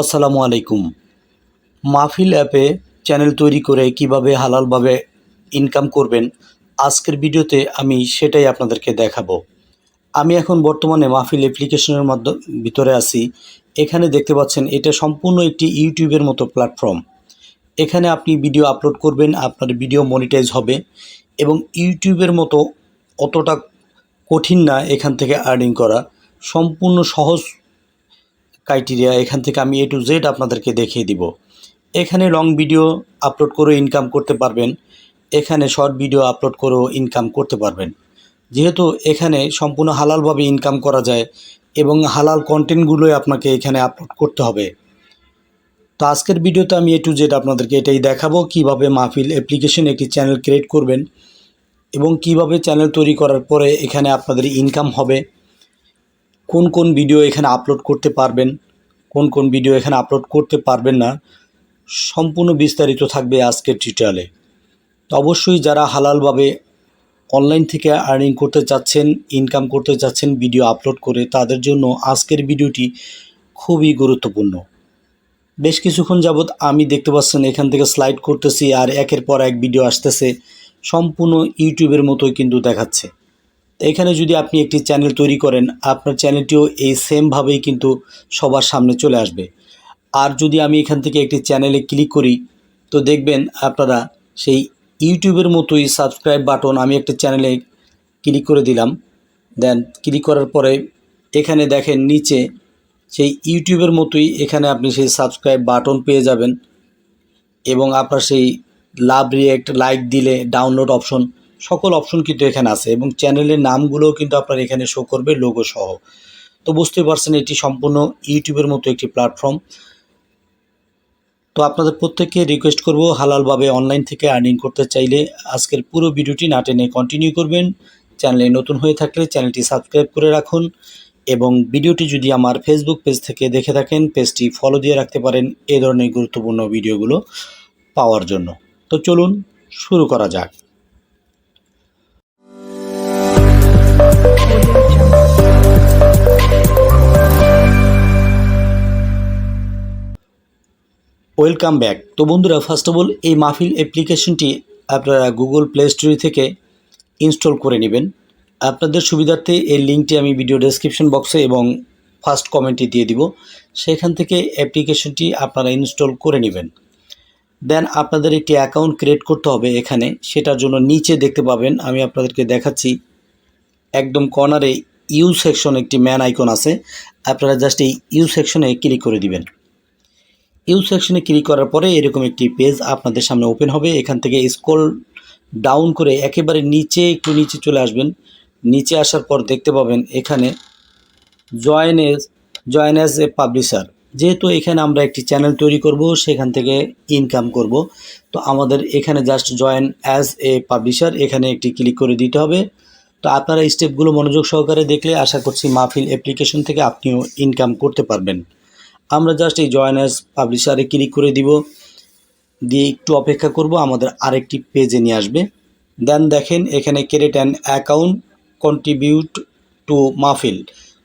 আসসালামু আলাইকুম। মাহফিল অ্যাপে চ্যানেল তৈরি করে কীভাবে হালালভাবে ইনকাম করবেন, আজকের ভিডিওতে আমি সেটাই আপনাদেরকে দেখাবো। আমি এখন বর্তমানে মাহফিল অ্যাপ্লিকেশনের মাধ্যম, ভিতরে আছি। এখানে দেখতে পাচ্ছেন, এটা সম্পূর্ণ একটি ইউটিউবের মতো প্ল্যাটফর্ম এখানে আপনি ভিডিও আপলোড করবেন, আপনার ভিডিও মনিটাইজ হবে এবং ইউটিউবের মতো অতটা কঠিন না এখান থেকে আর্নিং করা। সম্পূর্ণ সহজ ক্রাইটেরিয়া এখান থেকে আমি এ টু জেড আপনাদেরকে দেখিয়ে দিব। এখানে লং ভিডিও আপলোড করে ইনকাম করতে পারবেন। এখানে শর্ট ভিডিও আপলোড করেও ইনকাম করতে পারবেন। যেহেতু এখানে সম্পূর্ণ হালালভাবে ইনকাম করা যায় এবং হালাল কন্টেন্টগুলোই আপনাকে এখানে আপলোড করতে হবে। তো আজকের ভিডিওতে আমি এ টু জেড আপনাদেরকে এটাই দেখাবো, কীভাবে মাহফিল অ্যাপ্লিকেশন একটি চ্যানেল ক্রিয়েট করবেন এবং কীভাবে চ্যানেল তৈরি করার পরে এখানে আপনাদের ইনকাম হবে। কোন কোন ভিডিও এখানে আপলোড করতে পারবেন, কোন কোন ভিডিও এখানে আপলোড করতে পারবেন না, সম্পূর্ণ বিস্তারিত থাকবে আজকের টিউটোরিয়ালে তো অবশ্যই যারা হালালভাবে অনলাইন থেকে আর্নিং করতে চাচ্ছেন ইনকাম করতে চাচ্ছেন ভিডিও আপলোড করে, তাদের জন্য আজকের ভিডিওটি খুবই গুরুত্বপূর্ণ। বেশ কিছুক্ষণ যাবৎ আমি দেখতে পাচ্ছেন এখান থেকে স্লাইড করতেছি আর একের পর এক ভিডিও আসতেছে, সম্পূর্ণ ইউটিউবের মতোই কিন্তু দেখাচ্ছে। এখানে যদি আপনি একটি চ্যানেল তৈরি করেন, আপনার চ্যানেলটিও এই সেমভাবেই কিন্তু সবার সামনে চলে আসবে। আর যদি আমি এখান থেকে একটি চ্যানেলে ক্লিক করি, তো দেখবেন আপনারা সেই ইউটিউবের মতোই সাবস্ক্রাইব বাটন আমি একটা চ্যানেলে ক্লিক করে দিলাম। দেন ক্লিক করার পরে এখানে দেখেন নিচে সেই ইউটিউবের মতোই এখানে আপনি সেই সাবস্ক্রাইব বাটন পেয়ে যাবেন। এবং আপনার সেই লাভ রিয়েক্ট লাইক দিলে ডাউনলোড অপশন সকল অপশন কিন্তু এখানে আছে এবং চ্যানেলের নামগুলোও কিন্তু আপনার এখানে শো করবে লোগো সহ। তো বুঝতে পারছেন এটি সম্পূর্ণ ইউটিউবের মতো একটি প্ল্যাটফর্ম তো আপনাদের প্রত্যেককে রিকোয়েস্ট করব হালালভাবে অনলাইন থেকে আর্নিং করতে চাইলে। আজকের পুরো ভিডিওটি না টেনে কন্টিনিউ করবেন। চ্যানেলে নতুন হয়ে থাকলে চ্যানেলটি সাবস্ক্রাইব করে রাখুন এবং ভিডিওটি যদি আমার ফেসবুক পেজ থেকে দেখে থাকেন পেজটি ফলো দিয়ে রাখতে পারেন এ ধরনের গুরুত্বপূর্ণ ভিডিওগুলো পাওয়ার জন্য। তো চলুন শুরু করা যাক। Welcome back. তো বন্ধুরা ফার্স্ট অফ অল এই মাহফিল অ্যাপ্লিকেশনটি আপনারা গুগল প্লে স্টোরি থেকে ইনস্টল করে নেবেন। আপনাদের সুবিধার্থে এই লিঙ্কটি আমি ভিডিও ডেসক্রিপশন বক্সে এবং ফার্স্ট কমেন্টে দিয়ে দিব। সেখান থেকে অ্যাপ্লিকেশনটি আপনারা ইনস্টল করে নেবেন। দেন আপনাদের একটি অ্যাকাউন্ট ক্রিয়েট করতে হবে এখানে। সেটার জন্য নিচে দেখতে পাবেন, আমি আপনাদেরকে দেখাচ্ছি। একদম কর্নারে ইউ সেকশন একটি ম্যান আইকন আছে। আপনারা জাস্ট এই ইউ সেকশনে ক্লিক করে দিবেন। ইউ সেকশনে ক্লিক করার পরে এরকম একটি পেজ আপনাদের সামনে ওপেন হবে। এখান থেকে স্ক্রল ডাউন করে একেবারে নিচে, একটু নিচে চলে আসবেন। নিচে আসার পর দেখতে পাবেন এখানে join as join as a publisher যেহেতু এখানে আমরা একটি চ্যানেল তৈরি করব, সেখান থেকে ইনকাম করব। তো আমাদের এখানে just join as a publisher এখানে একটি ক্লিক করে দিতে হবে। তো আপনারা স্টেপগুলো মনোযোগ সহকারে দেখলে আশা করছি মাহফিল অ্যাপ্লিকেশন থেকে আপনিও ইনকাম করতে পারবেন। আমরা জাস্ট এই জয়েন পাবলিশারে ক্লিক করে দিব। দিয়ে একটু অপেক্ষা করব, আমাদের আরেকটি পেজে নিয়ে আসবে। দেন দেখেন, এখানে create an account contribute to Mahfil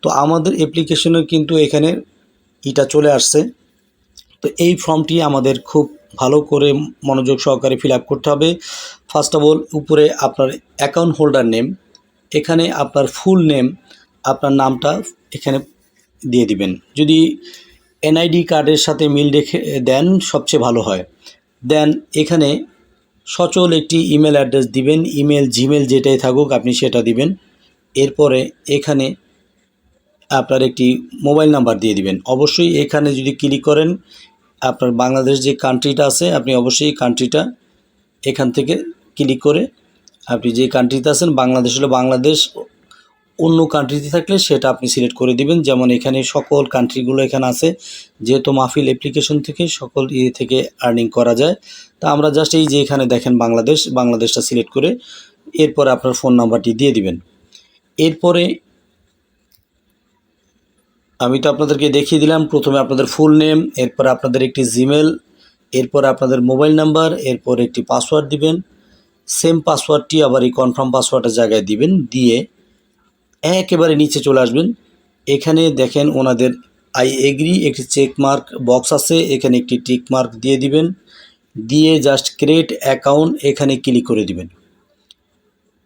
তো আমাদের অ্যাপ্লিকেশনে কিন্তু এখানে এটা চলে আসছে। তো এই ফর্মটি আমাদের খুব ভালো করে মনোযোগ সহকারে ফিল করতে হবে। ফার্স্ট অফ অল উপরে আপনার অ্যাকাউন্ট হোল্ডার নেম এখানে আপনার ফুল নেম আপনার নামটা এখানে দিয়ে দিবেন। যদি এনআইডি কার্ডের সাথে মিল রেখে দেন সবচেয়ে ভালো হয়। দেন এখানে সচল একটি ইমেল অ্যাড্রেস দিবেন। ইমেল জিমেল যেটাই থাকুক, আপনি সেটা দিবেন। এরপরে এখানে আপনার একটি মোবাইল নাম্বার দিয়ে দিবেন। অবশ্যই এখানে যদি ক্লিক করেন, আপনার বাংলাদেশ যে কান্ট্রিটা আছে, আপনি অবশ্যই কান্ট্রিটা এখান থেকে ক্লিক করে আপনি যে কান্ট্রিতে আছেন, বাংলাদেশ হলে বাংলাদেশ অন্য কান্ট্রিতে থাকলে সেটা আপনি সিলেক্ট করে দিবেন। যেমন এখানে সকল কান্ট্রিগুলো এখানে আছে, যেহেতু মাহফিল অ্যাপ্লিকেশন থেকে সকল ইয়ে থেকে আর্নিং করা যায়। তা আমরা জাস্ট এই যে এখানে দেখেন বাংলাদেশ, বাংলাদেশটা সিলেক্ট করে এরপরে আপনার ফোন নাম্বারটি দিয়ে দিবেন। এরপরে আমি তো আপনাদেরকে দেখিয়ে দিলাম, প্রথমে আপনাদের ফুল নেম এরপর আপনাদের একটি জিমেল এরপর আপনাদের মোবাইল নাম্বার এরপর একটি পাসওয়ার্ড দিবেন। সেম পাসওয়ার্ডটি আবার এই কনফার্ম পাসওয়ার্ডের জায়গায় দিবেন, দিয়ে একেবারে নিচে চলে আসবেন। এখানে দেখেন ওনাদের আই এগ্রি, একটি চেক মার্ক বক্স আছে, এখানে একটি টিক মার্ক দিয়ে দিবেন। দিয়ে জাস্ট ক্রিয়েট অ্যাকাউন্ট এখানে ক্লিক করে দিবেন।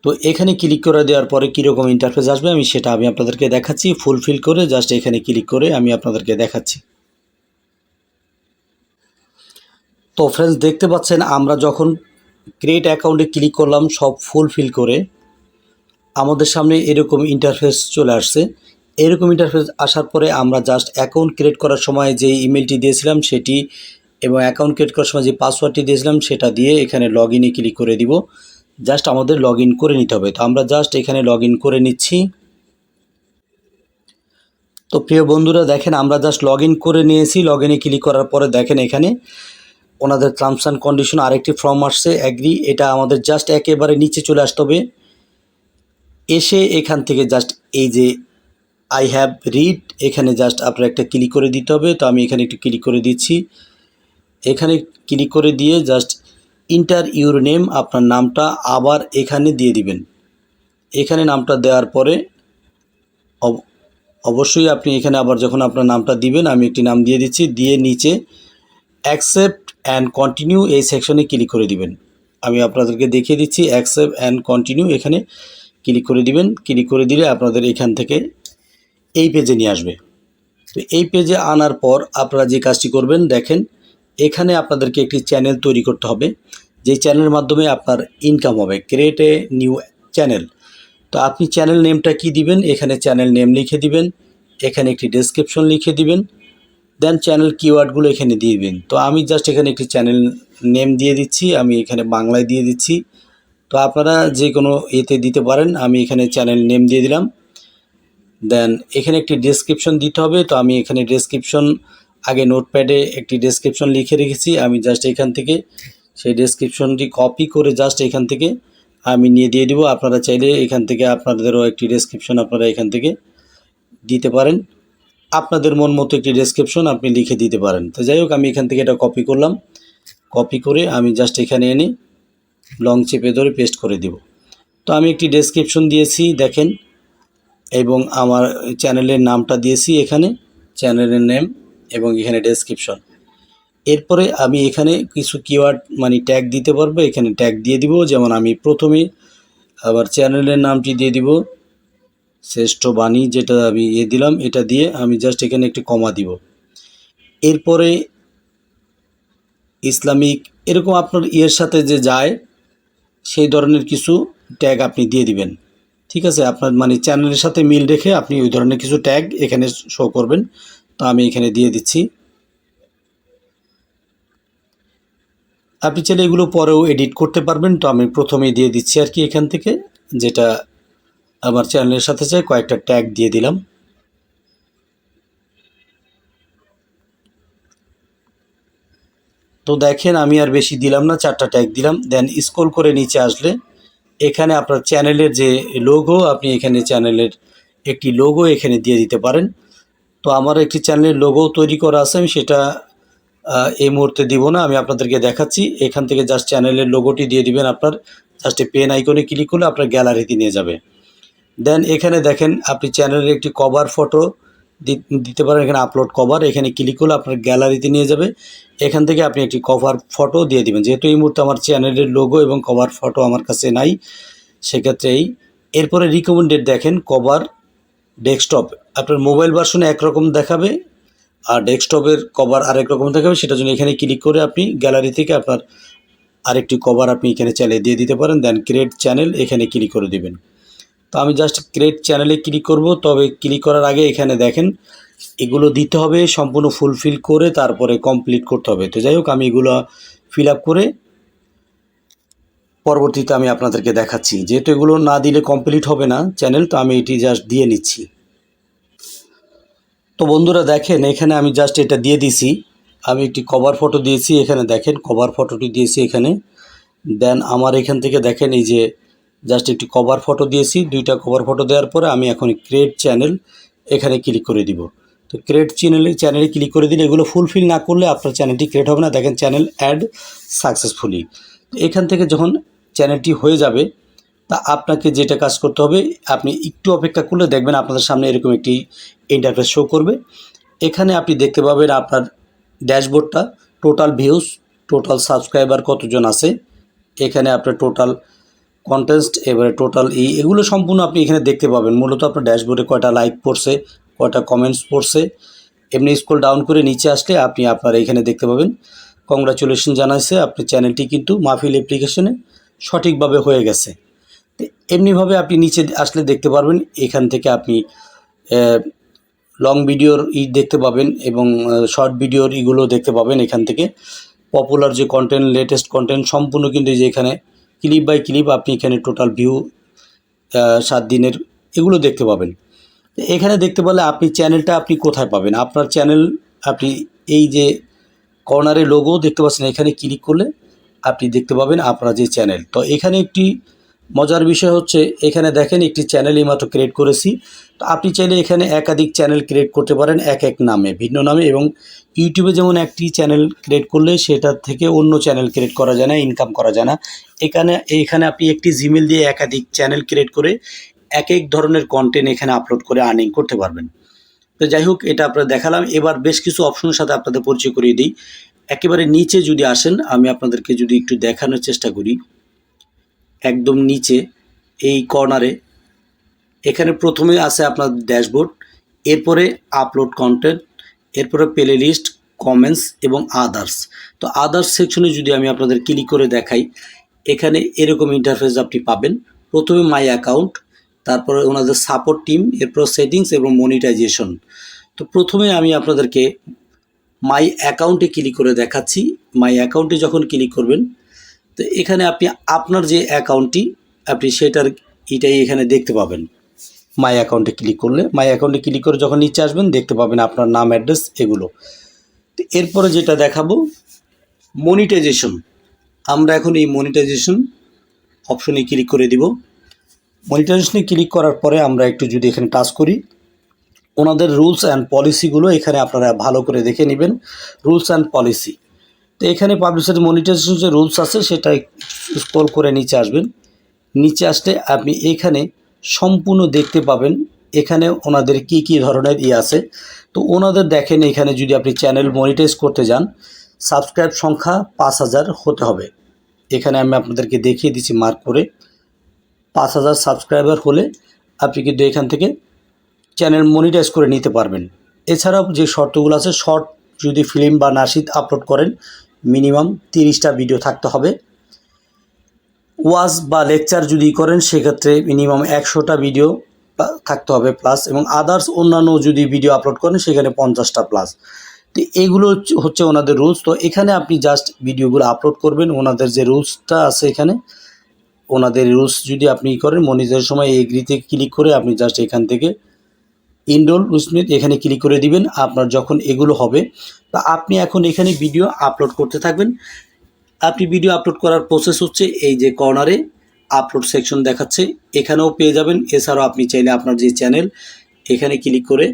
তো এখানে ক্লিক করে দেওয়ার পরে কীরকম ইন্টারফেস আসবে আমি সেটা আমি আপনাদেরকে দেখাচ্ছি। ফুলফিল করে জাস্ট এখানে ক্লিক করে আমি আপনাদেরকে দেখাচ্ছি। তো ফ্রেন্ডস দেখতে পাচ্ছেন আমরা যখন ক্রিয়েট অ্যাকাউন্টে ক্লিক করলাম, সব ফুলফিল করে আমাদের সামনে এরকম ইন্টারফেস চলে আসছে। এরকম ইন্টারফেস আসার পরে আমরা জাস্ট অ্যাকাউন্ট ক্রিয়েট করার সময় যে ইমেলটি দিয়েছিলাম সেটি এবং অ্যাকাউন্ট ক্রিয়েট করার সময় যে পাসওয়ার্ডটি দিয়েছিলাম সেটা দিয়ে এখানে লগ ইনে ক্লিক করে দিব। জাস্ট আমাদের লগ করে নিতে হবে। তো আমরা জাস্ট এখানে লগ করে নিচ্ছি। তো প্রিয় বন্ধুরা, দেখেন আমরা জাস্ট লগ করে নিয়েছি। লগ ইনে ক্লিক করার পরে দেখেন এখানে ওনাদের টার্মস অ্যান্ড কন্ডিশন আরেকটি ফর্ম আসছে। অ্যাগ্রি এটা আমাদের জাস্ট একেবারে নিচে চলে আসতে হবে। এসে এখান থেকে জাস্ট এই যে আই হ্যাভ রিড এখানে জাস্ট আপনার একটা ক্লিক করে দিতে হবে। তো আমি এখানে একটু ক্লিক করে দিচ্ছি। এখানে ক্লিক করে দিয়ে জাস্ট ইন্টার ইউর নেম আপনার নামটা আবার এখানে দিয়ে দিবেন। এখানে নামটা দেওয়ার পরে অব- অবশ্যই আপনি এখানে আবার যখন আপনার নামটা দিবেন, আমি একটি নাম দিয়ে দিচ্ছি, দিয়ে নিচে অ্যাকসেপ্ট অ্যান্ড কন্টিনিউ এই সেকশনে ক্লিক করে দিবেন। আমি আপনাদেরকে দেখিয়ে দিচ্ছি অ্যাকসেপ্ট অ্যান্ড কন্টিনিউ এখানে ক্লিক করে দিবেন ক্লিক করে দিলে আপনাদের এখান থেকে এই পেজে নিয়ে আসবে। তো এই পেজে আনার পর আপনারা যে কাজটি করবেন, দেখেন এখানে আপনাদেরকে একটি চ্যানেল তৈরি করতে হবে। যে চ্যানেলের মাধ্যমে আপনার ইনকাম হবে ক্রিয়েট এ নিউ চ্যানেল তো আপনি চ্যানেল নেমটা কি দিবেন? এখানে চ্যানেল নেম লিখে দিবেন, এখানে একটি ডেসক্রিপশন লিখে দিবেন দেন চ্যানেল কিওয়ার্ডগুলো এখানে দিয়ে দিবেন। তো আমি জাস্ট এখানে একটি চ্যানেল নেম দিয়ে দিচ্ছি, আমি এখানে বাংলায় দিয়ে দিচ্ছি। তো আপনারা যে কোনো এতে দিতে পারেন, আমি এখানে চ্যানেল নেম দিয়ে দিলাম। দেন এখানে একটি ডেসক্রিপশন দিতে হবে, তো আমি এখানে ডেসক্রিপশন আগে নোটপ্যাডে একটি ডেসক্রিপশন লিখে রেখেছি। আমি জাস্ট এখান থেকে সেই ডেসক্রিপশনটি কপি করে জাস্ট এখান থেকে আমি নিয়ে দিয়ে দিব। আপনারা চাইলে এখান থেকে আপনাদেরও একটি ডেসক্রিপশন আপনারা এখান থেকে দিতে পারেন। আপনাদের মন মতো একটি ডেসক্রিপশন আপনি লিখে দিতে পারেন। তো যাই হোক, আমি এখান থেকে এটা কপি করলাম। কপি করে আমি জাস্ট এখানে এনে লং চেপে ধরে পেস্ট করে দিব। তো আমি একটি ডেসক্রিপশন দিয়েছি, দেখেন, এবং আমার চ্যানেলের নামটা দিয়েছি এখানে চ্যানেলের নেম এবং এখানে ডেসক্রিপশন এরপরে আমি এখানে কিছু কিওয়ার্ড মানে ট্যাগ দিতে পারব, এখানে ট্যাগ দিয়ে দিব, যেমন আমি প্রথমে আবার চ্যানেলের নামটি দিয়ে দিব, শ্রেষ্ঠ বাণী যেটা আমি ইয়ে দিলাম, এটা দিয়ে আমি জাস্ট এখানে একটি কমা দিব। এরপরে ইসলামিক, এরকম আপনার ইয়ের সাথে যে যায় সেই ধরনের কিছু ট্যাগ আপনি দিয়ে দিবেন। ঠিক আছে? আপনার মানে চ্যানেলের সাথে মিল রেখে আপনি ওই ধরনের কিছু ট্যাগ এখানে শো করবেন। তো আমি এখানে দিয়ে দিচ্ছি। আপনি চাইলে এগুলো পরেও এডিট করতে পারবেন। তো আমি প্রথমেই দিয়ে দিচ্ছি আর কি এখান থেকে, যেটা আমার চ্যানেলের সাথে চাই কয়েকটা ট্যাগ দিয়ে দিলাম। তো দেখেন আমি আর বেশি দিলাম না, চারটা ট্যাগ দিলাম। দেন স্ক্রল করে নিচে আসলে এখানে আপনার চ্যানেলের যে লোগো আপনি এখানে চ্যানেলের একটি লোগো এখানে দিয়ে দিতে পারেন। তো আমার একটি চ্যানেলের লোগো তৈরি করা আছে, আমি সেটা এই মুহূর্তে দিব না, আমি আপনাদেরকে দেখাচ্ছি। এখান থেকে জাস্ট চ্যানেলের লোগোটি দিয়ে দিবেন আপনার। জাস্ট পেন আইকনে ক্লিক করলে আপনার গ্যালারিতে নিয়ে যাবে। দেন এখানে দেখেন, আপনি চ্যানেলের একটি কভার ফটো দিতে পারেন এখানে আপলোড কভার এখানে ক্লিক করলে আপনার গ্যালারিতে নিয়ে যাবে। এখান থেকে আপনি একটি কভার ফটো দিয়ে দিবেন। যেহেতু এই মুহূর্তে আমার চ্যানেলের লোগো এবং কভার ফটো আমার কাছে নাই, সেক্ষেত্রে এই এরপরে রিকমেন্ডেড দেখেন কভার ডেস্কটপ আপনার মোবাইল ভার্সনে একরকম দেখাবে, আর ডেস্কটপের কভার আরেক রকম দেখাবে সেটার জন্য এখানে ক্লিক করে আপনি গ্যালারি থেকে আপনার আরেকটি কভার আপনি এখানে চালিয়ে দিয়ে দিতে পারেন। দেন ক্রিয়েট চ্যানেল এখানে ক্লিক করে দিবেন। তো আমি জাস্ট ক্রিয়েট চ্যানেলে ক্লিক করব। তবে ক্লিক করার আগে এখানে দেখেন, এগুলো দিতে হবে, সম্পূর্ণ ফুলফিল করে তারপরে কমপ্লিট করতে হবে। তো যাই হোক, আমি এগুলো ফিল করে পরবর্তীতে আমি আপনাদেরকে দেখাচ্ছি। যেহেতু এগুলো না দিলে কমপ্লিট হবে না চ্যানেল তো আমি এটি জাস্ট দিয়ে নিচ্ছি। তো বন্ধুরা দেখেন, এখানে আমি জাস্ট এটা দিয়ে দিছি আমি একটি কভার ফটো দিয়েছি, এখানে দেখেন কভার ফটোটি দিয়েছি এখানে। দেন আমার এখান থেকে দেখেন, এই যে জাস্ট একটি কভার ফটো দিয়েছি। দুইটা কভার ফটো দেওয়ার পরে আমি এখন ক্রিয়েট চ্যানেল এখানে ক্লিক করে দিব। তো ক্রিয়েট চ্যানেলে চ্যানেলে ক্লিক করে দিলে এগুলো ফুলফিল না করলে আপনার চ্যানেলটি ক্রিয়েট হবে না। দেখেন চ্যানেল অ্যাড সাকসেসফুলি এখান থেকে যখন চ্যানেলটি হয়ে যাবে, তা আপনাকে যেটা কাজ করতে হবে, আপনি একটু অপেক্ষা করলে দেখবেন আপনাদের সামনে এরকম একটি ইন্টারফেস শো করবে। এখানে আপনি দেখতে পাবেন আপনার ড্যাশবোর্ডটা টোটাল ভিউজ টোটাল সাবস্ক্রাইবার কতজন আছে। এখানে আপনার টোটাল কন্টেস্ট এবারে টোটাল ই এগুলো সম্পূর্ণ আপনি এখানে দেখতে পাবেন। মূলত আপনার ড্যাশবোর্ডে কয়টা লাইক পড়ছে, কয়টা কমেন্টস পড়ছে। এমনি স্ক্রল ডাউন করে নিচে আসলে আপনি আপনার এখানে দেখতে পাবেন। কংগ্রাচুলেশন জানাইছে, আপনি চ্যানেলটি কিন্তু মাহফিল অ্যাপ্লিকেশনে সঠিকভাবে হয়ে গেছে। এমনিভাবে আপনি নিচে আসলে দেখতে পারবেন, এখান থেকে আপনি লং ভিডিওর ই দেখতে পাবেন এবং শর্ট ভিডিওর ইগুলো দেখতে পাবেন এখান থেকে। পপুলার যে কন্টেন্ট লেটেস্ট কন্টেন্ট সম্পূর্ণ কিন্তু যে এখানে ক্লিপ বাই ক্লিপ আপনি এখানে টোটাল ভিউ সাত দিনের এগুলো দেখতে পাবেন। এখানে দেখতে পেলে আপনি চ্যানেলটা আপনি কোথায় পাবেন? আপনার চ্যানেল আপনি এই যে কর্নারে লোগো দেখতে পাচ্ছেন, এখানে ক্লিক করলে আপনি দেখতে পাবেন আপনার যে চ্যানেল তো এখানে একটি মজার বিষয় হচ্ছে, এখানে দেখেন একটি চ্যানেল এইমাত্র ক্রিয়েট করেছি। তো আপনি চাইলে এখানে একাধিক চ্যানেল ক্রিয়েট করতে পারেন, এক এক নামে, ভিন্ন নামে এবং ইউটিউবে যেমন একটি চ্যানেল ক্রিয়েট করলে সেটা থেকে অন্য চ্যানেল ক্রিয়েট করা যায় না, ইনকাম করা যায় না। এখানে এখানে আপনি একটি জিমেল দিয়ে একাধিক চ্যানেল ক্রিয়েট করে এক এক ধরনের কন্টেন্ট এখানে আপলোড করে আর্নিং করতে পারবেন। তো যাই হোক, এটা আপনারা দেখালাম। এবার বেশ কিছু অপশনের সাথে আপনাদের পরিচয় করিয়ে দিই। একেবারে নিচে যদি আসেন, আমি আপনাদেরকে যদি একটু দেখানোর চেষ্টা করি। একদম নিচে, এই কর্নারে এখানে প্রথমে আছে আপনার ড্যাশবোর্ড, এরপরে আপলোড কন্টেন্ট এরপরে প্লে লিস্ট কমেন্টস এবং আদার্স তো আদার্স সেকশনে যদি আমি আপনাদের ক্লিক করে দেখাই, এখানে এরকম ইন্টারফেস আপনি পাবেন। প্রথমে মাই অ্যাকাউন্ট তারপরে ওনাদের সাপোর্ট টিম এরপর সেটিংস এবং মনিটাইজেশন তো প্রথমে আমি আপনাদেরকে মাই অ্যাকাউন্টে ক্লিক করে দেখাচ্ছি। মাই অ্যাকাউন্টে যখন ক্লিক করবেন, তো এখানে আপনি আপনার যে অ্যাকাউন্টটি আপনি সেটার এটাই এখানে দেখতে পাবেন। মাই অ্যাকাউন্টে ক্লিক করলে মাই অ্যাকাউন্টে ক্লিক করে যখন নিচে আসবেন, দেখতে পাবেন আপনার নাম অ্যাড্রেস এগুলো। তো এরপরে যেটা দেখাবো মনিটাইজেশন আমরা এখন এই মনিটাইজেশন অপশনে ক্লিক করে দিব। মনিটাইজেশনে ক্লিক করার পরে আমরা একটু যদি এখানে টাচ করি, ওনাদের রুলস অ্যান্ড পলিসিগুলো এখানে আপনারা ভালো করে দেখে নেবেন। রুলস অ্যান্ড পলিসি তো এখানে পাবলিশারি মনিটাইজেশন যে রুলস আছে, সেটা স্ক্রল করে নিচে আসবেন। নিচে আসলে আপনি এখানে সম্পূর্ণ দেখতে পাবেন এখানে ওনাদের কি কি ধরনের ই আছে। তো ওনাদের দেখেন এখানে যদি আপনি চ্যানেল মনিটাইজ করতে যান, সাবস্ক্রাইব সংখ্যা পাঁচ হাজার হতে হবে। এখানে আমি আপনাদেরকে দেখিয়ে দিচ্ছি মার্ক করে। পাঁচ হাজার সাবস্ক্রাইবার হলে আপনি কিন্তু এখান থেকে চ্যানেল মনিটাইজ করে নিতে পারবেন। এছাড়াও যে শর্তগুলো আছে, শর্ট যদি ফিল্ম বা নাসিদ আপলোড করেন মিনিমাম তিরিশটা ভিডিও থাকতে হবে। ওয়াজ বা লেকচার যদি করেন, সেক্ষেত্রে মিনিমাম একশোটা ভিডিও থাকতে হবে প্লাস এবং আদার্স অন্যান্য যদি ভিডিও আপলোড করেন, সেখানে পঞ্চাশটা প্লাস তো এগুলো হচ্ছে ওনাদের রুলস তো এখানে আপনি জাস্ট ভিডিওগুলো আপলোড করবেন, ওনাদের যে রুলসটা আছে এখানে, ওনাদের রুলস যদি আপনি করেন, মনিজের সময় এগ্রিতে ক্লিক করে আপনি জাস্ট এখান থেকে ইনরোল উইসমিথ এখানে ক্লিক করে দিবেন। আপনার যখন এগুলো হবে, তা আপনি এখন এখানে ভিডিও আপলোড করতে থাকবেন। আপনি ভিডিও আপলোড করার প্রসেস হচ্ছে এই যে কর্নারে আপলোড সেকশন দেখাচ্ছে। এখানেও পেয়ে যাবেন। এছাড়াও আপনি চাইলে আপনার যে চ্যানেল এখানে ক্লিক করে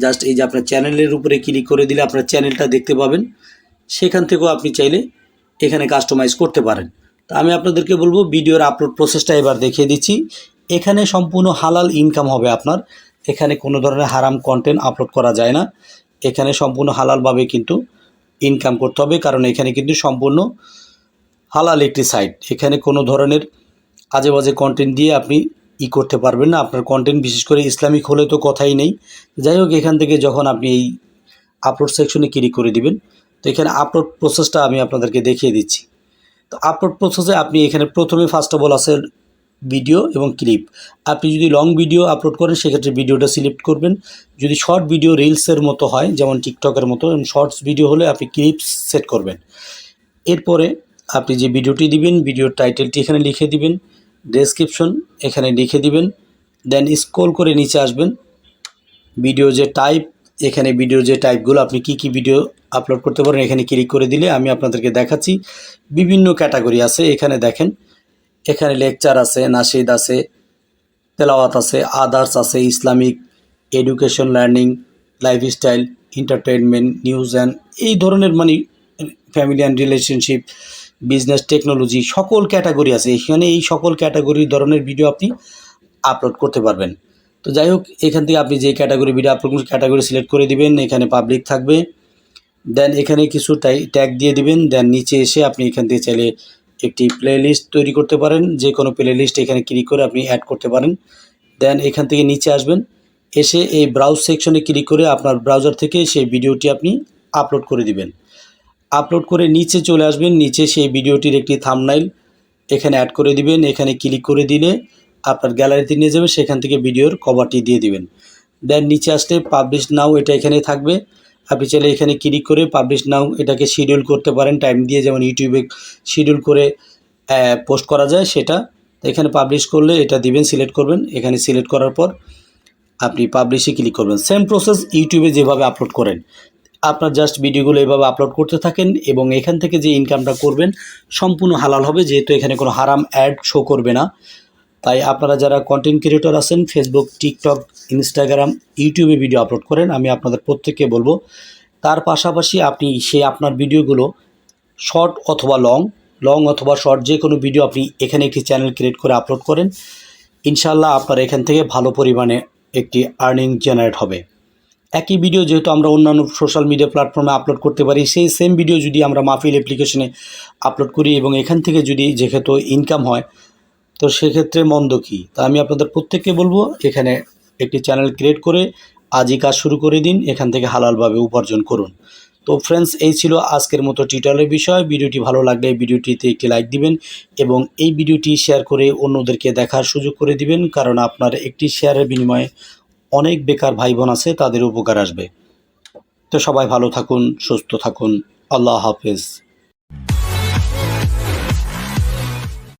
জাস্ট এই যে আপনার চ্যানেলের উপরে ক্লিক করে দিলে আপনার চ্যানেলটা দেখতে পাবেন। সেখান থেকেও আপনি চাইলে এখানে কাস্টমাইজ করতে পারেন। তা আমি আপনাদেরকে বলব ভিডিওর আপলোড প্রসেসটা এবার দেখিয়ে দিচ্ছি। এখানে সম্পূর্ণ হালাল ইনকাম হবে আপনার। এখানে কোনো ধরনের হারাম কন্টেন্ট আপলোড করা যায় না। এখানে সম্পূর্ণ হালালভাবে কিন্তু ইনকাম করতে হবে, কারণ এখানে কিন্তু সম্পূর্ণ হালাল একটি সাইট এখানে কোনো ধরনের আজে বাজে কন্টেন্ট দিয়ে আপনি ই করতে পারবেন না। আপনার কন্টেন্ট বিশেষ করে ইসলামিক হলে তো কথাই নেই। যাই হোক, এখান থেকে যখন আপনি এই আপলোড সেকশনে ক্লিক করে দিবেন, তো এখানে আপলোড প্রসেসটা আমি আপনাদেরকে দেখিয়ে দিচ্ছি। তো আপলোড প্রসেসে আপনি এখানে প্রথমে ফার্স্ট অফ অল আছে ভিডিও এবং ক্লিপ আপনি যদি লং ভিডিও আপলোড করেন, সেক্ষেত্রে ভিডিওটা সিলেক্ট করবেন। যদি শর্ট ভিডিও রিলসের মতো হয়, যেমন টিকটকের মতো, এবং শর্টস ভিডিও হলে আপনি ক্লিপস সেট করবেন। এরপরে আপনি যে ভিডিওটি দিবেন ভিডিওর টাইটেলটি এখানে লিখে দিবেন ডেসক্রিপশন এখানে লিখে দিবেন দেন স্ক্রল করে নিচে আসবেন। ভিডিও যে টাইপ এখানে ভিডিওর যে টাইপগুলো আপনি কি কি ভিডিও আপলোড করতে পারেন, এখানে ক্লিক করে দিলে আমি আপনাদেরকে দেখাচ্ছি। বিভিন্ন ক্যাটাগরি আছে, এখানে দেখেন। এখানে লেকচার আছে, নাসিদ আছে, তেলাওয়াত আছে, আদার্স আছে, Islamic, education, learning, lifestyle entertainment news and এই ধরনের মানে family and relationship, business, technology সকল ক্যাটাগরি আছে। এখানে এই সকল ক্যাটাগরি ধরনের ভিডিও আপনি আপলোড করতে পারবেন। তো যাই হোক, এখান থেকে আপনি যে ক্যাটাগরি ভিডিও আপলোড করছেন ক্যাটাগরি সিলেক্ট করে দিবেন, এখানে পাবলিক থাকবে। দেন এখানে কিছু ট্যাগ দিয়ে দিবেন, দেন নিচে এসে আপনি এখান থেকে চাইলে একটি প্লেলিস্ট তৈরি করতে পারেন যে কোনো প্লেলিস্ট এখানে ক্লিক করে আপনি অ্যাড করতে পারেন। দেন এখান থেকে নিচে আসবেন, এসে এই ব্রাউজ সেকশনে ক্লিক করে আপনার ব্রাউজার থেকে সেই ভিডিওটি আপনি আপলোড করে দিবেন। আপলোড করে নিচে চলে আসবেন, নিচে সেই ভিডিওটির একটি থামনাইল এখানে অ্যাড করে দিবেন। এখানে ক্লিক করে দিলে আপনার গ্যালারিতে নিয়ে যাবে সেখান থেকে ভিডিওর কভারটি দিয়ে দিবেন। দেন নিচে আসলে পাবলিশ নাও এটা এখানে থাকবে। আপনি চাইলে এখানে ক্লিক করে পাবলিশ নাও এটাকে শিডিউল করতে পারেন। টাইম দিয়ে যেমন ইউটিউবে শিডিউল করে পোস্ট করা যায় সেটা। এখানে পাবলিশ করলে এটা দিবেন সিলেক্ট করবেন। এখানে সিলেক্ট করার পর আপনি পাবলিশে ক্লিক করবেন। সেম প্রসেস ইউটিউবে যেভাবে আপলোড করেন। আপনার জাস্ট ভিডিওগুলো এভাবে আপলোড করতে থাকেন এবং এখান থেকে যে ইনকামটা করবেন, সম্পূর্ণ হালাল হবে, যেহেতু এখানে কোনো হারাম অ্যাড শো করবে না। তাই আপনারা যারা কন্টেন্ট ক্রিয়েটর আছেন ফেসবুক টিকটক ইনস্টাগ্রাম ইউটিউবে ভিডিও আপলোড করেন, আমি আপনাদের প্রত্যেককে বলব, তার পাশাপাশি আপনি সেই আপনার ভিডিওগুলো শর্ট অথবা লং লং অথবা শর্ট যে কোনো ভিডিও আপনি এখানে একটি চ্যানেল ক্রিয়েট করে আপলোড করেন ইনশাল্লাহ আপনার এখান থেকে ভালো পরিমাণে একটি আর্নিং জেনারেট হবে। একই ভিডিও যেহেতু আমরা অন্যান্য সোশ্যাল মিডিয়া প্ল্যাটফর্মে আপলোড করতে পারি, সেই সেম ভিডিও যদি আমরা মাফিল অ্যাপ্লিকেশনে আপলোড করি এবং এখান থেকে যদি যেহেতু ইনকাম হয় তো সেক্ষেত্রে মন্দ কী? তা আমি আপনাদের প্রত্যেককে বলব, এখানে একটি চ্যানেল ক্রিয়েট করে আজই কাজ শুরু করে দিন, এখান থেকে হালালভাবে উপার্জন করুন। তো ফ্রেন্ডস, এই ছিল আজকের মতো টিউটোরিয়ালের বিষয়। ভিডিওটি ভালো লাগলে ভিডিওটিতে একটি লাইক দিবেন এবং এই ভিডিওটি শেয়ার করে অন্যদেরকে দেখার সুযোগ করে দিবেন, কারণ আপনার একটি শেয়ারের বিনিময়ে অনেক বেকার ভাই বোন আছে, তাদের উপকার আসবে। তো সবাই ভালো থাকুন, সুস্থ থাকুন। আল্লাহ হাফেজ।